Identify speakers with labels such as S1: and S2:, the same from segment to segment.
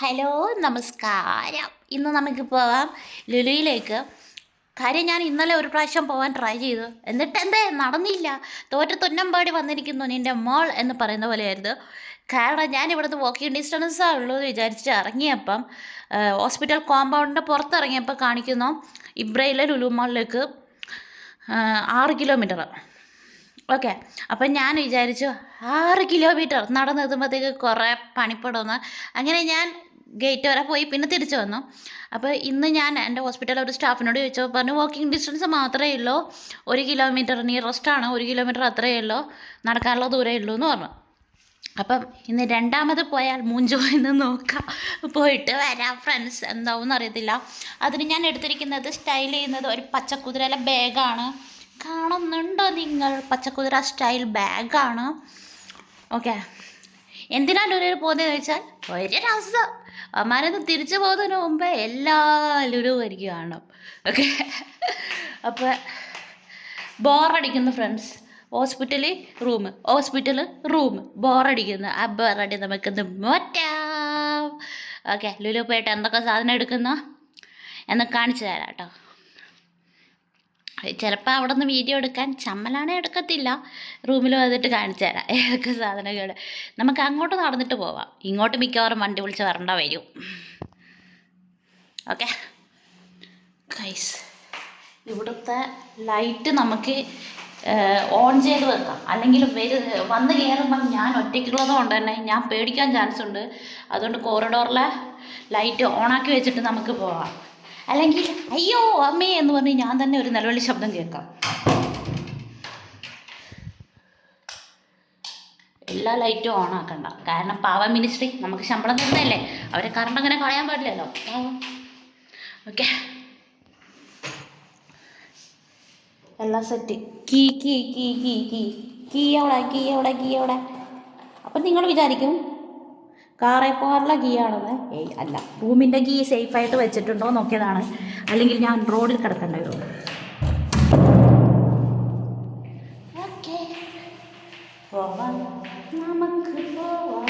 S1: Hello നമസ്കാരം. ഇന്ന് നമുക്ക് പോവാം ലുലുയിലേക്ക്. കാര്യം ഞാൻ ഇന്നലെ ഒരു പ്രാവശ്യം പോവാൻ ട്രൈ ചെയ്തു. എന്നിട്ട് എന്തേ നടന്നില്ല. തോറ്റ തുന്നമ്പാടി വന്നിരിക്കുന്നു നിന്റെ മോൾ എന്ന് പറയുന്ന പോലെയായിരുന്നു. കാരണം ഞാൻ ഇവിടുന്ന് വോക്കിംഗ് ഡിസ്റ്റൻസാ ഉള്ളൂ എന്ന് വിചാരിച്ച് ഇറങ്ങിയപ്പം ഹോസ്പിറ്റൽ കോമ്പൗണ്ടിന്റെ പുറത്തിറങ്ങിയപ്പോൾ കാണിക്കുന്നു ഇബ്രയിലെ ലുലു മോളിലേക്ക് ആറ് കിലോമീറ്റർ ഓക്കെ അപ്പം ഞാൻ വിചാരിച്ചു ആറ് കിലോമീറ്റർ നടന്നെത്തുമ്പോഴത്തേക്ക് കുറേ പണിപ്പെടുമെന്ന് അങ്ങനെ ഞാൻ ഗേറ്റ് വരെ പോയി പിന്നെ തിരിച്ചു വന്നു. അപ്പോൾ ഇന്ന് ഞാൻ എന്റെ ഹോസ്പിറ്റലിൽ ഒരു സ്റ്റാഫിനോട് ചോദിച്ചപ്പോൾ പറഞ്ഞു വാക്കിംഗ് ഡിസ്റ്റൻസ് മാത്രമേ ഉള്ളൂ. ഒരു കിലോമീറ്റർ നിയറസ്റ്റ് ആണ്. ഒരു കിലോമീറ്റർ അത്രയേ ഉള്ളൂ. നടക്കാനുള്ള ദൂരമേ ഉള്ളൂ എന്ന് പറഞ്ഞു. അപ്പം ഇന്ന് രണ്ടാമത് പോയാൽ മൂഞ്ചോ എന്ന് നോക്കാം. പോയിട്ട് വരാം ഫ്രണ്ട്സ് എന്താവും അറിയത്തില്ല. അതിന് ഞാൻ എടുത്തിരിക്കുന്നത് സ്റ്റൈൽ ചെയ്യുന്നത് ഒരു പച്ചക്കുതിരയിലെ ബാഗാണ് കാണുന്നുണ്ടോ നിങ്ങൾ? പച്ചക്കുതിര സ്റ്റൈൽ ബാഗാണ് ഓക്കെ എന്തിനാണ് ഒരു പോകുന്നതെന്ന് വെച്ചാൽ ഒരു രസം അമ്മാനൊന്ന് തിരിച്ചു പോകുന്നതിന് മുമ്പേ എല്ലാ ലുലുവും എനിക്ക് കാണണം. ഓക്കെ അപ്പോൾ ബോറടിക്കുന്നു ഫ്രണ്ട്സ് ഹോസ്പിറ്റലിൽ റൂം ഹോസ്പിറ്റൽ റൂം ബോറടിക്കുന്നു. ആ ബോറടി നമുക്കൊന്ന് മാറ്റാം. ഓക്കെ ലുലു പോയിട്ട് എന്തൊക്കെ സാധനം എടുക്കുന്ന? എന്ന് കാണിച്ചു തരാം കേട്ടോ. ചിലപ്പോൾ അവിടെ നിന്ന് വീഡിയോ എടുക്കാൻ ചമ്മലാണെ എടുക്കത്തില്ല. റൂമിൽ വന്നിട്ട് കാണിച്ചു തരാം. ഏതൊക്കെ സാധനങ്ങൾ നമുക്ക് അങ്ങോട്ട് നടന്നിട്ട് പോവാം. ഇങ്ങോട്ട് മിക്കവാറും വണ്ടി വിളിച്ച് വരണ്ട വരും. ഓക്കെ. കൈസ് ഇവിടുത്തെ ലൈറ്റ് നമുക്ക് ഓൺ ചെയ്ത് വെക്കാം. അല്ലെങ്കിൽ വരു വന്ന് കയറുമ്പം ഞാൻ ഒറ്റയ്ക്കുള്ളത് കൊണ്ട് തന്നെ ഞാൻ പേടിക്കാൻ ചാൻസ് ഉണ്ട്. അതുകൊണ്ട് കോറിഡോറിലെ ലൈറ്റ് ഓണാക്കി വെച്ചിട്ട് നമുക്ക് പോവാം. അല്ലെങ്കിൽ അയ്യോ അമ്മേ എന്ന് പറഞ്ഞ് ഞാൻ തന്നെ ഒരു നിലവിളി ശബ്ദം കേൾക്കാം. എല്ലാ ലൈറ്റും ഓൺ ആക്കണ്ട. കാരണം പാവ മിനിസ്ട്രി നമുക്ക് ശമ്പളം തരുന്നതല്ലേ? അവരെ കറണ്ട് അങ്ങനെ കളയാൻ പാടില്ലല്ലോ. ഓക്കെ എല്ലാം set key key key key key. Key എവിടെ കീ എവിടെ കീ എവിടെ അപ്പം നിങ്ങൾ വിചാരിക്കും കാറേ പോകാറുള്ള കീ ആണെന്ന്. ഏയ് അല്ല റൂമിന്റെ ഗീ സേഫായിട്ട് വെച്ചിട്ടുണ്ടോ നോക്കിയതാണ്. അല്ലെങ്കിൽ ഞാൻ റോഡിൽ കിടക്കേണ്ടി വരും ഓക്കെ. പോവാം. നമുക്ക് പോവാം.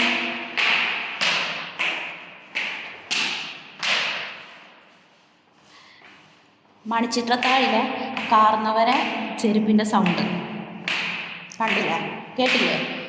S1: മണിച്ചിത്രത്താഴിലെ കാർന്നവരെ ചെരുപ്പിന്റെ സൗണ്ട് കണ്ടില്ല? കേട്ടില്ലേ?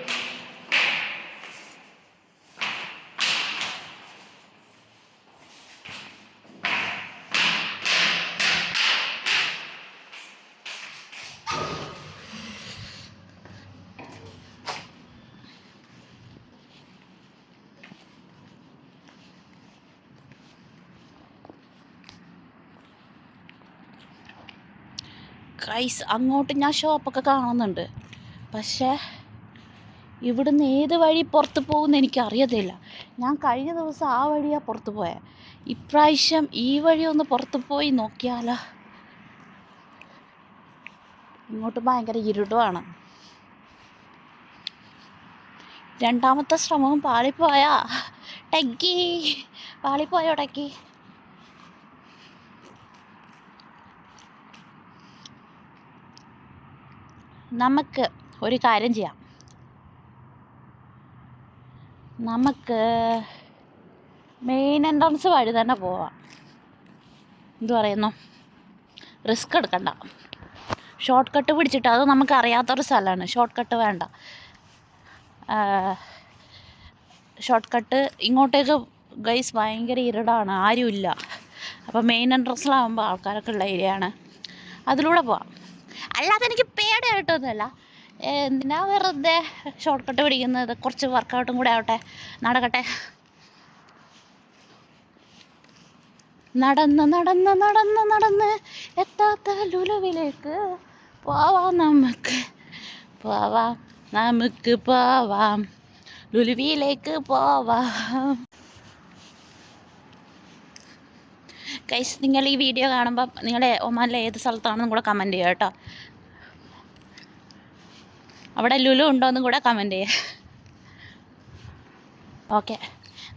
S1: കൈസ് അങ്ങോട്ട് ഞാൻ ഷോപ്പൊക്കെ കാണുന്നുണ്ട്. പക്ഷേ ഇവിടുന്ന് ഏത് വഴി പുറത്ത് പോകുമെന്ന് എനിക്ക് അറിയത്തില്ല ഞാൻ കഴിഞ്ഞ ദിവസം ആ വഴിയാണ് പുറത്ത് പോയത് ഇപ്രാവശ്യം ഈ വഴി ഒന്ന് പുറത്ത് പോയി നോക്കിയാലോ? ഇങ്ങോട്ട് ഭയങ്കര ഇരുട്ടുമാണ് രണ്ടാമത്തെ ശ്രമവും പാളിപ്പോയാ. ടക്കി പാളിപ്പോയോ ടെക്കി നമുക്ക് ഒരു കാര്യം ചെയ്യാം. നമുക്ക് മെയിൻ എൻട്രൻസ് വഴി തന്നെ പോവാം. എന്തു പറയുന്നു? റിസ്ക് എടുക്കണ്ട. ഷോർട്ട് കട്ട് പിടിച്ചിട്ട് അത് നമുക്ക് അറിയാത്തൊരു സ്ഥലമാണ്. ഷോർട്ട് കട്ട് വേണ്ട. ഷോർട്ട് കട്ട് ഇങ്ങോട്ടേക്ക് ഗൈസ് ഭയങ്കര ഇരുടാണ്. ആരുമില്ല. അപ്പോൾ മെയിൻ എൻട്രൻസിലാകുമ്പോൾ ആൾക്കാരൊക്കെ ഉള്ള ഏരിയയാണ് അതിലൂടെ പോവാം. അല്ലാതെ എനിക്ക് പേടിയായിട്ടൊന്നുമല്ല. എന്തിനാ വെറുതെ ഷോർട്ട് കട്ട് പിടിക്കുന്നത്? കുറച്ച് വർക്കൗട്ടും കൂടെ ആവട്ടെ. നടക്കട്ടെ. നടന്ന് നടന്ന് നടന്ന് നടന്ന് എത്താത്ത ലുലുവിലേക്ക് പോവാം നമുക്ക്. പോവാം നമുക്ക് പോവാം. ലുലുവിലേക്ക് പോവാം. കൈസ് നിങ്ങൾ ഈ വീഡിയോ കാണുമ്പോൾ നിങ്ങളുടെ ഒമാനിലെ ഏത് സ്ഥലത്താണെന്നും കൂടെ കമന്റ് ചെയ്യാം കേട്ടോ. അവിടെ ലുലു ഉണ്ടോയെന്നും കൂടെ കമന്റ് ചെയ്യാം. ഓക്കെ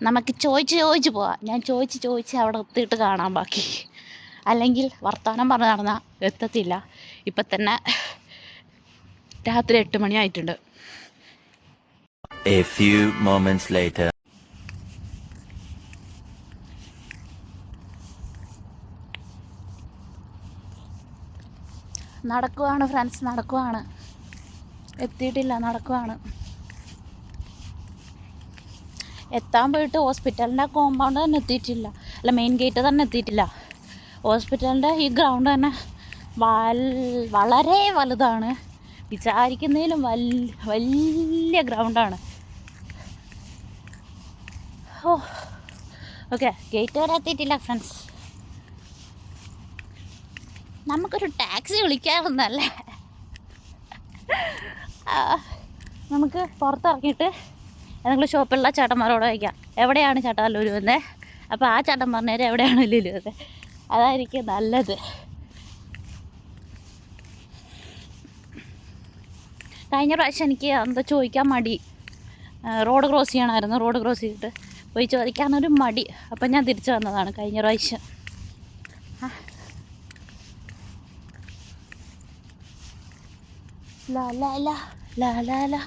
S1: നമുക്ക് ചോദിച്ച് ചോദിച്ച് പോവാം. ഞാൻ ചോദിച്ച് ചോദിച്ച് അവിടെ എത്തിയിട്ട് കാണാം ബാക്കി. അല്ലെങ്കിൽ വർത്തമാനം പറഞ്ഞു നടന്നാൽ എത്തത്തില്ല. ഇപ്പം തന്നെ രാത്രി എട്ട്
S2: മണിയായിട്ടുണ്ട്
S1: നടക്കുവാണ് ഫ്രണ്ട്സ് നടക്കുവാണ്. എത്തിയിട്ടില്ല നടക്കുവാണ്. എത്താൻ പോയിട്ട് ഹോസ്പിറ്റലിന്റെ കോമ്പൗണ്ട് തന്നെ എത്തിയിട്ടില്ല. അല്ല മെയിൻ ഗേറ്റ് തന്നെ എത്തിയിട്ടില്ല. ഹോസ്പിറ്റലിന്റെ ഈ ഗ്രൗണ്ട് തന്നെ വളരെ വലുതാണ്. വിചാരിക്കുന്നതിലും വലിയ ഗ്രൗണ്ടാണ് ഓ ഓക്കെ ഗേറ്റ് വരെ എത്തിയിട്ടില്ല ഫ്രണ്ട്സ് നമുക്കൊരു ടാക്സി വിളിക്കാറുന്നല്ലേ നമുക്ക് പുറത്തിറങ്ങിയിട്ട് ഏതെങ്കിലും ഷോപ്പിലുള്ള ചേട്ടന്മാരോട് ചോദിക്കാം. എവിടെയാണ് ചേട്ടാ ലുലു എന്ന്? അപ്പോൾ ആ ചേട്ടൻ പറഞ്ഞേരം എവിടെയാണ് ലുലു എന്ന്. അതായിരിക്കും നല്ലത്. കഴിഞ്ഞ പ്രാവശ്യം എനിക്ക് എന്താ ചോദിക്കാൻ മടി. റോഡ് ക്രോസ് ചെയ്യണമായിരുന്നു. റോഡ് ക്രോസ് ചെയ്തിട്ട് പോയി ചോദിക്കാനൊരു മടി. അപ്പം ഞാൻ തിരിച്ചു വന്നതാണ് കഴിഞ്ഞ പ്രാവശ്യം. La la la, la la la.